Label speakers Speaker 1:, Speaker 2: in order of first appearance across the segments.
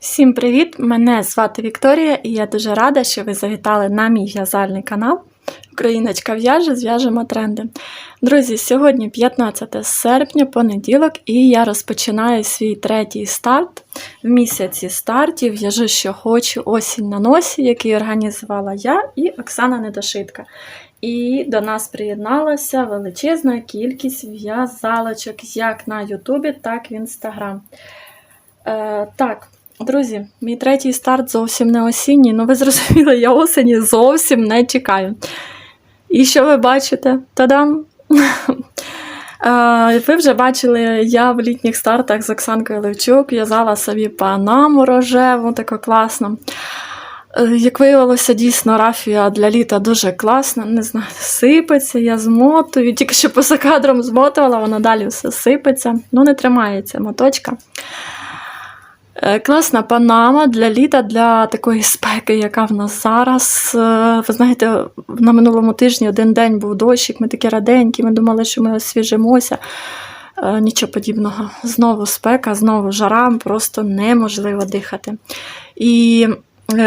Speaker 1: Всім привіт! Мене звати Вікторія і я дуже рада, що ви завітали на мій в'язальний канал. Україночка в'яже, зв'яжемо тренди. Друзі, сьогодні 15 серпня, понеділок, і я розпочинаю свій третій старт. В місяці стартів в'яжу, що хочу, осінь на носі, який організувала я і Оксана Недошитка. І до нас приєдналася величезна кількість в'язалочок як на Ютубі, так і в Інстаграм. Е, так, друзі, мій третій старт зовсім не осінній. Ну, ви зрозуміли, я осені зовсім не чекаю. І що ви бачите? Та-дам! Ви вже бачили, я в літніх стартах з Оксанкою Левчук в'язала собі панаму рожеву, таку класну. Е, Як виявилося, дійсно рафія для літа дуже класна. Не знаю, сипеться, я змотую. Тільки що поза кадром змотувала, воно далі все сипеться. Ну, не тримається моточка. Е, Класна панама для літа, для такої спеки, яка в нас зараз. Е, Ви знаєте, на минулому тижні один день був дощик, ми такі раденькі, ми думали, що ми освіжимося. Е, Нічого подібного. Знову спека, знову жара, просто неможливо дихати. І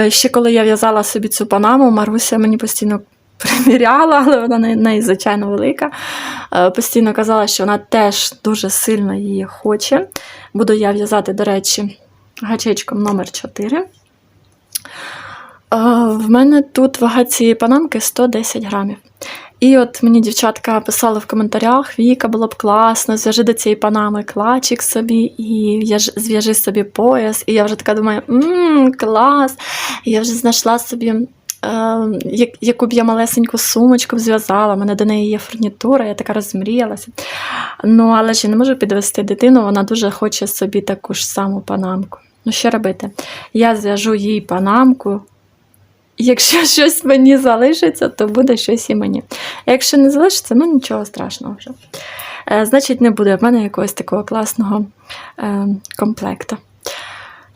Speaker 1: ще коли я в'язала собі цю панаму, Маруся мені постійно приміряла, але вона не, не звичайно велика. Постійно казала, що вона теж дуже сильно її хоче. Буду я в'язати, до речі, гачечком номер 4. Е, В мене тут вага цієї панамки 110 грамів. І от мені дівчатка писали в коментарях: Віка було б класно, зв'яжи до цієї панами клачик собі і зв'яжи собі пояс. І я вже така думаю, мм, клас! І я вже знайшла собі, е, яку б я малесеньку сумочку зв'язала. У мене до неї є фурнітура, я така розмріялася. Ну, але ж я не можу підвести дитину, вона дуже хоче собі таку ж саму панамку. Ну, що робити? Я зв'яжу їй панамку. Якщо щось мені залишиться, то буде щось і мені. А якщо не залишиться, ну нічого страшного вже. Е, значить, не буде в мене якогось такого класного е, комплекту.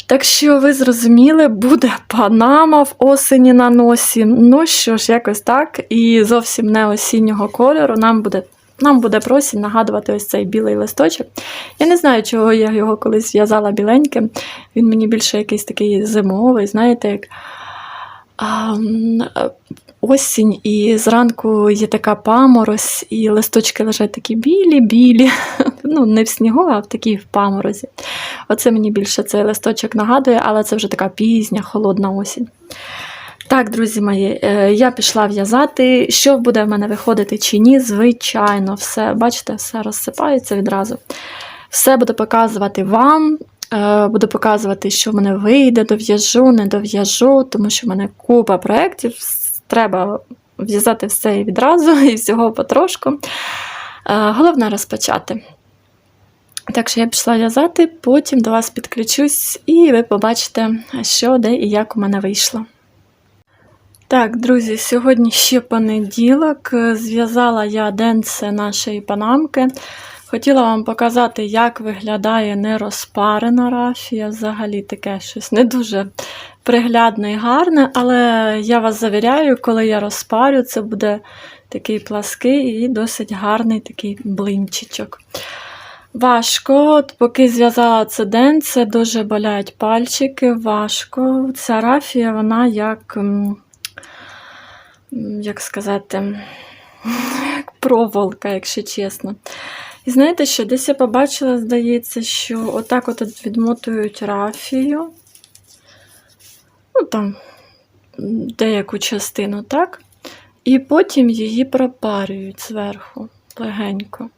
Speaker 1: Так що ви зрозуміли, буде панама в осені на носі. Ну що ж, якось так. І зовсім не осіннього кольору. Нам буде, нам буде просінь нагадувати ось цей білий листочок. Я не знаю, чого я його колись в'язала біленьким. Він мені більше якийсь такий зимовий, знаєте, як а, осінь, і зранку є така паморозь, і листочки лежать такі білі-білі. Ну, не в снігу, а в такій в паморозі. Оце мені більше цей листочок нагадує, але це вже така пізня, холодна осінь. Так, друзі мої, е, я пішла в'язати. Що буде в мене виходити чи ні? Звичайно, все, бачите, все розсипається відразу. Все буду показувати вам. Е, Буду показувати, що в мене вийде, дов'яжу, не дов'яжу, тому що в мене купа проєктів. Треба в'язати все відразу і всього потрошку. Е, Головне розпочати. Так що я пішла в'язати, потім до вас підключусь, і ви побачите, що, де і як у мене вийшло. Так, друзі, сьогодні ще понеділок. Зв'язала я денце нашої панамки. Хотіла вам показати, як виглядає нерозпарена рафія. Взагалі таке щось не дуже приглядне і гарне, але я вас завіряю, коли я розпарю, це буде такий плаский і досить гарний такий блинчичок. Важко, От поки зв'язала це день, це дуже болять пальчики, важко. Ця рафія, вона як, як сказати, як проволока, якщо чесно. І знаєте що, десь я побачила, здається, що отак от відмотують рафію. Ну, там, деяку частину, так? І потім її пропарюють зверху легенько.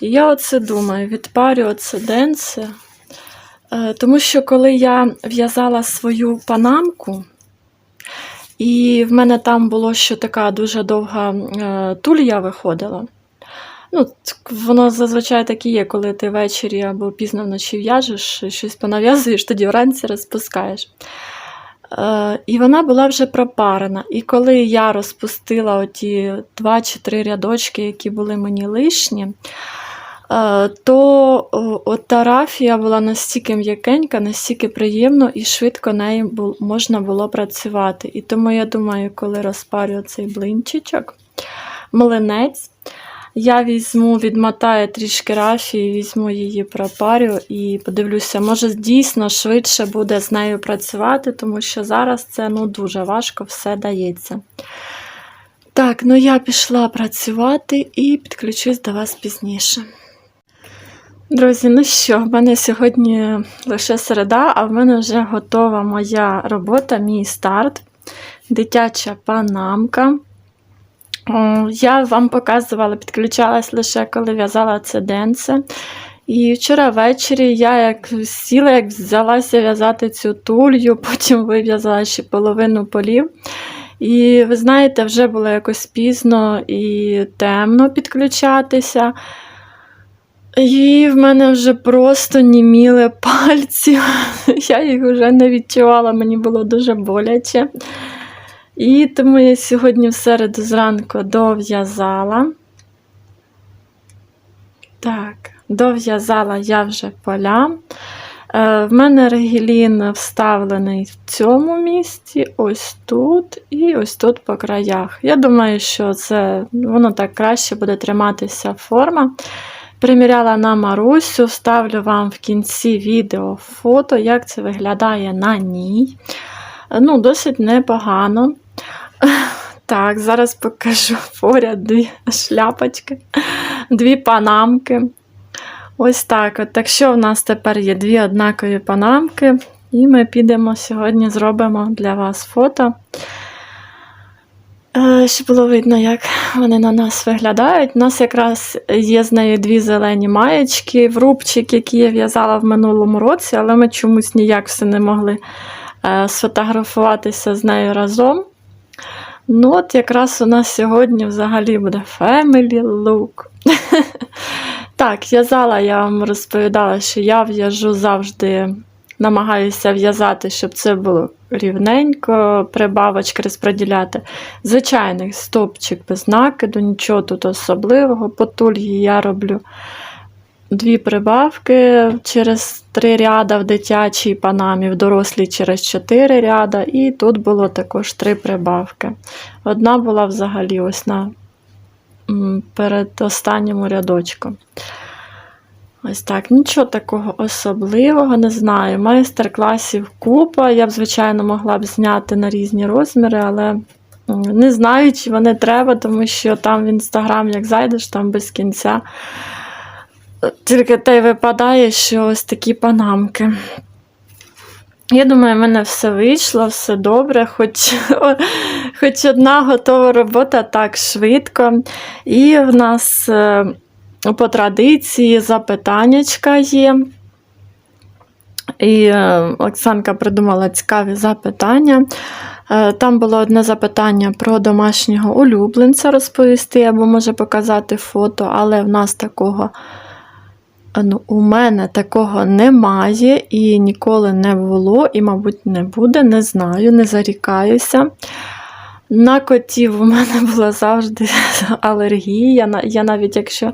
Speaker 1: І я оце думаю, відпарю оце денце. Е, Тому що коли я в'язала свою панамку, і в мене там було що така дуже довга е, тулья виходила. Ну, воно зазвичай так і є, коли ти ввечері або пізно вночі в'яжеш, щось понав'язуєш, тоді вранці розпускаєш. Е, і вона була вже пропарена. І коли я розпустила оті два чи три рядочки, які були мені лишні, то от та рафія була настільки м'якенька, настільки приємно і швидко нею можна було працювати. І тому я думаю, коли розпарю цей блинчичок, млинець, Я візьму, відмотаю трішки рафії, візьму її пропарю і подивлюся, може дійсно швидше буде з нею працювати, тому що зараз це ну, дуже важко все дається. Так, ну я пішла працювати і підключусь до вас пізніше. Друзі, ну що, в мене сьогодні лише середа, а в мене вже готова моя робота, мій старт, дитяча панамка. Я вам показувала, підключалась лише коли в'язала це денце. І вчора ввечері я як сіла, як взялася в'язати цю тулью, потім вив'язала ще половину полів. І ви знаєте, вже було якось пізно і темно підключатися. І в мене вже просто німіли пальці. Я їх вже не відчувала, мені було дуже боляче. І тому я сьогодні в середу зранку дов'язала. Так, дов'язала я вже поля. Е, В мене регілін вставлений в цьому місці, ось тут і ось тут по краях. Я думаю, що це воно так краще буде триматися форма. Приміряла на Марусю, вставлю вам в кінці відео фото, як це виглядає на ній. Ну, досить непогано. Так, зараз покажу поряд дві шляпочки, дві панамки. Ось так. от. Так що в нас тепер є дві однакові панамки, і ми підемо сьогодні зробимо для вас фото. Е, Щоб було видно, як вони на нас виглядають. У нас якраз є з нею дві зелені маєчки, врубчик, який я в'язала в минулому році, але ми чомусь ніяк все не могли е, сфотографуватися з нею разом. Ну, от якраз у нас сьогодні взагалі буде Family Look. Так, в'язала, я вам розповідала, що я в'яжу завжди, намагаюся в'язати, щоб це було рівненько, прибавочки розподіляти. Звичайний стопчик без накиду, нічого тут особливого. По тульї я роблю дві прибавки через три ряда в дитячій панамі, в дорослій через чотири ряда, і тут було також три прибавки. Одна була взагалі ось на перед рядочком. Ось так, нічого такого особливого, не знаю. Майстер-класів купа. Я б, звичайно, могла б зняти на різні розміри, але не знаю, чи вони треба, тому що там в інстаграм, як зайдеш, там без кінця. Тільки те й випадає, що ось такі панамки. Я думаю, в мене все вийшло, все добре, хоч, хоч одна готова робота так швидко. І в нас е, по традиції запитаннячка є. І е, Оксанка придумала цікаві запитання. Е, Там було одне запитання про домашнього улюбленця розповісти, або може показати фото, але в нас такого, е, ну, у мене такого немає і ніколи не було, і, мабуть, не буде, не знаю, не зарікаюся. На котів у мене була завжди алергія. Я навіть якщо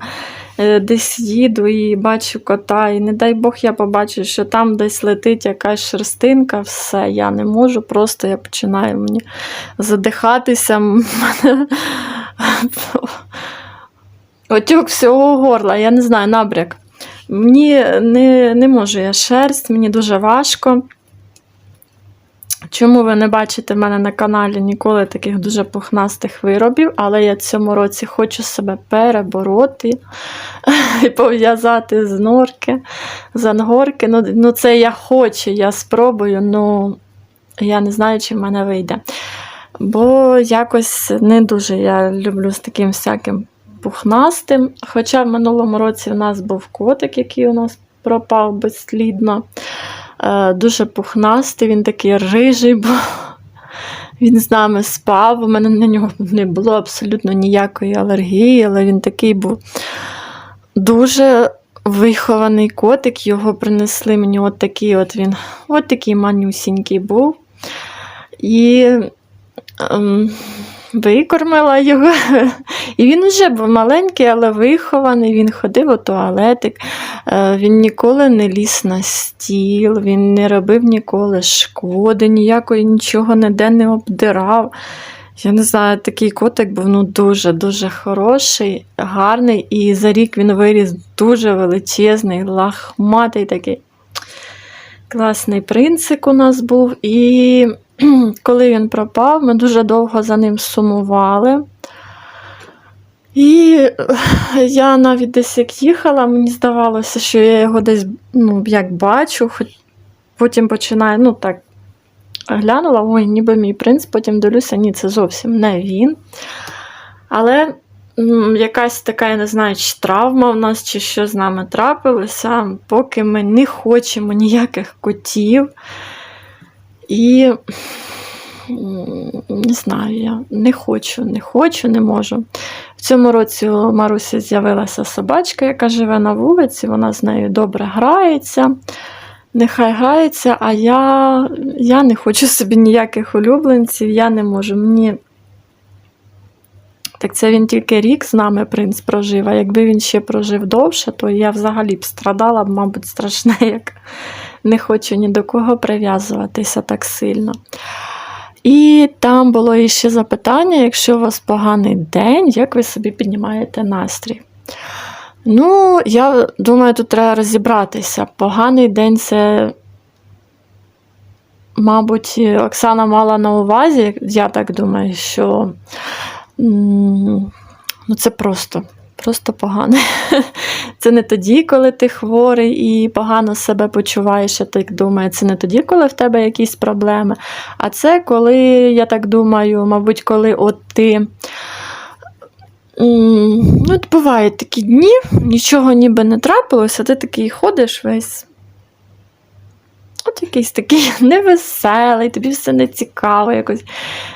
Speaker 1: е, десь їду і бачу кота, і не дай Бог, я побачу, що там десь летить якась шерстинка, все, я не можу, просто я починаю мені задихатися. мене Отюк всього горла, я не знаю, набряк. Мені не, не можу я шерсть, мені дуже важко. Чому ви не бачите в мене на каналі ніколи таких дуже пухнастих виробів, але я цьому році хочу себе перебороти і пов'язати з норки, з ангорки. Ну, ну, це я хочу, я спробую, ну я не знаю, чи в мене вийде. Бо якось не дуже я люблю з таким всяким пухнастим. Хоча в минулому році в нас був котик, який у нас пропав безслідно. Е, Дуже пухнастий, він такий рижий був. Він з нами спав. У мене на нього не було абсолютно ніякої алергії, але він такий був дуже вихований котик. Його принесли мені от такий от він, от такий манюсінький був. І ем, викормила його. І він вже був маленький, але вихований. Він ходив у туалетик. Е, Він ніколи не ліз на стіл, він не робив ніколи шкоди, ніякої нічого ніде не обдирав. Я не знаю, такий котик був ну дуже-дуже хороший, гарний, і за рік він виріс дуже величезний, лахматий такий. Класний принцик у нас був. І коли він пропав, ми дуже довго за ним сумували. І я навіть десь як їхала, мені здавалося, що я його десь ну, як бачу, хоч потім починаю, ну так, глянула, ой, ніби мій принц, потім дивлюся, ні, це зовсім не він. Але якась така, я не знаю, чи травма в нас, чи що з нами трапилося, поки ми не хочемо ніяких котів. І не знаю, я не хочу, не хочу, не можу. В цьому році у Марусі з'явилася собачка, яка живе на вулиці, вона з нею добре грається. Нехай грається, а я, я не хочу собі ніяких улюбленців, я не можу. Мені. Так це він тільки рік з нами принц прожив, а якби він ще прожив довше, то я взагалі б страдала, б, мабуть, страшне, як не хочу ні до кого прив'язуватися так сильно. І там було іще запитання: якщо у вас поганий день, як ви собі піднімаєте настрій? Ну, я думаю, тут треба розібратися. Поганий день це, мабуть, Оксана мала на увазі, я так думаю, що ну, це просто. Просто погано. Це не тоді, коли ти хворий і погано себе почуваєш, а ти думаю. Це не тоді, коли в тебе якісь проблеми. А це коли, я так думаю, мабуть, коли от ти. Ну, от бувають такі дні, нічого ніби не трапилося, ти такий ходиш весь. От якийсь такий невеселий, тобі все не цікаво якось.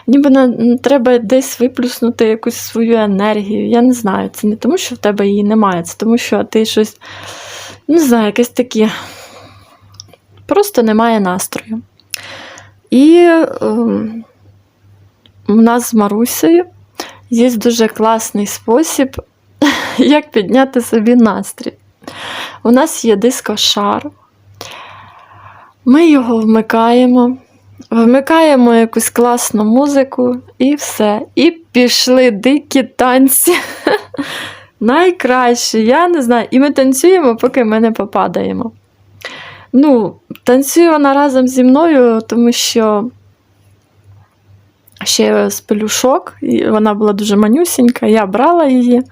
Speaker 1: Ніби на, треба десь виплюснути якусь свою енергію. Я не знаю, це не тому, що в тебе її немає, це тому, що ти щось, не знаю, якесь таке. Просто немає настрою. І у нас з Марусею є дуже класний спосіб, як підняти собі настрій. У нас є дискошар. Ми його вмикаємо, вмикаємо якусь класну музику і все. І пішли дикі танці. Найкраще, я не знаю. І ми танцюємо, поки ми не попадаємо. Ну, танцює вона разом зі мною, тому що ще з пелюшок, і вона була дуже манюсінька, я брала її,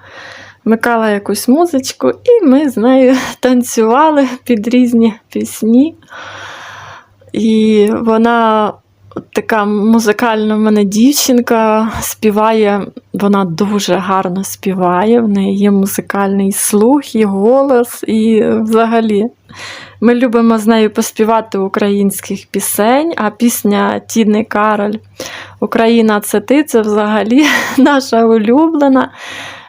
Speaker 1: вмикала якусь музичку, і ми з нею танцювали під різні пісні. І вона така музикальна в мене дівчинка співає, вона дуже гарно співає, в неї є музикальний слух і голос, і взагалі. Ми любимо з нею поспівати українських пісень, а пісня Тіни Кароль Україна це ти це взагалі наша улюблена.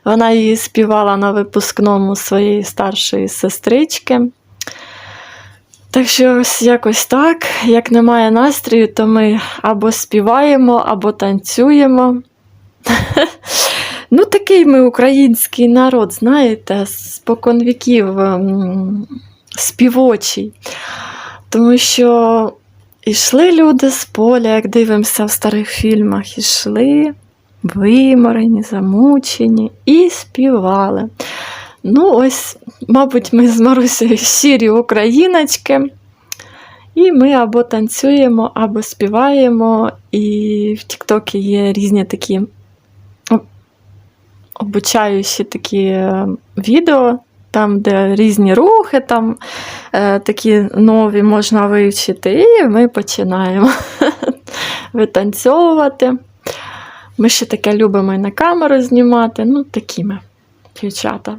Speaker 1: Вона її співала на випускному своєї старшої сестрички. Так що ось якось так. Як немає настрою, то ми або співаємо, або танцюємо. Ну, такий ми український народ, знаєте, спокон віків ем, співочий. Тому що йшли люди з поля, як дивимося в старих фільмах, йшли виморені, замучені і співали. Ну, ось, мабуть, ми з Марусею щирі україночки. І ми або танцюємо, або співаємо. І в Тіктокі є різні такі обучаючі такі е, відео, там, де різні рухи, там е, такі нові можна вивчити. І ми починаємо витанцьовувати. Ми ще таке любимо і на камеру знімати. Ну, такі ми дівчата.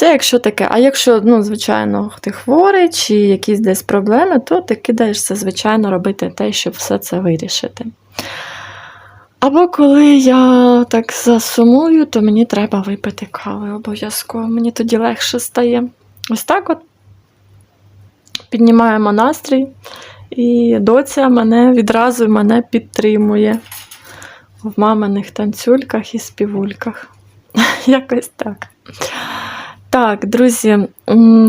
Speaker 1: Це якщо таке. А якщо, ну, звичайно, ти хворий чи якісь десь проблеми, то ти кидаєшся, звичайно, робити те, щоб все це вирішити. Або коли я так засумую, то мені треба випити кави обов'язково. Мені тоді легше стає. Ось так от піднімаємо настрій, і доця мене відразу мене підтримує в маминих танцюльках і співульках. Якось так. Так, друзі,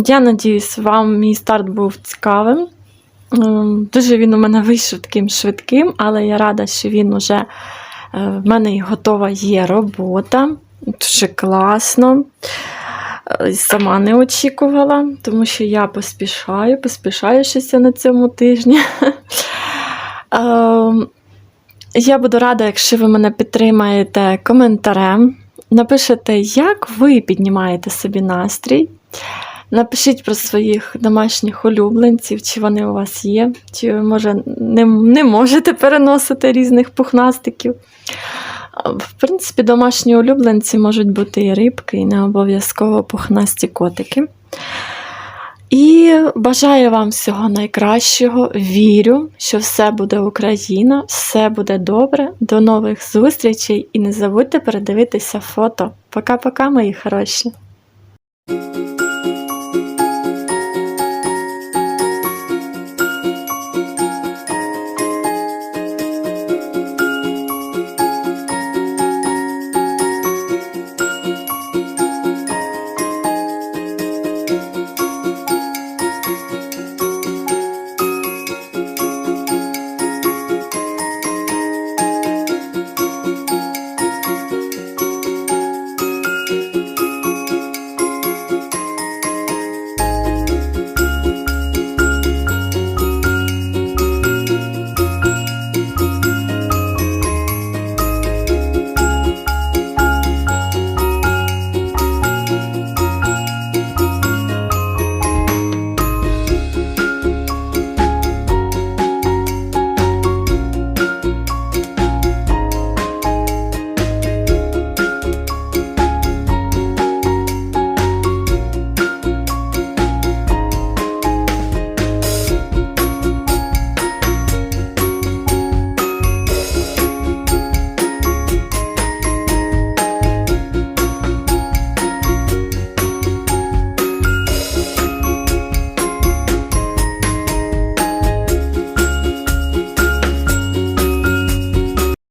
Speaker 1: я надіюсь, вам мій старт був цікавим. Дуже він у мене вийшов таким швидким, але я рада, що він уже В мене готова є робота. Дуже класно. Е, Сама не очікувала, тому що я поспішаю, поспішаю щось на цьому тижні. Ем, Я буду рада, якщо ви мене підтримаєте коментарем. Напишете, як ви піднімаєте собі настрій. Напишіть про своїх домашніх улюбленців, чи вони у вас є, чи ви, може, не, не можете переносити різних пухнастиків. В принципі, домашні улюбленці можуть бути і рибки, і не обов'язково пухнасті котики. І бажаю вам всього найкращого. Вірю, що все буде Україна, все буде добре. До нових зустрічей і не забудьте передивитися фото. Пока-пока, мої хороші!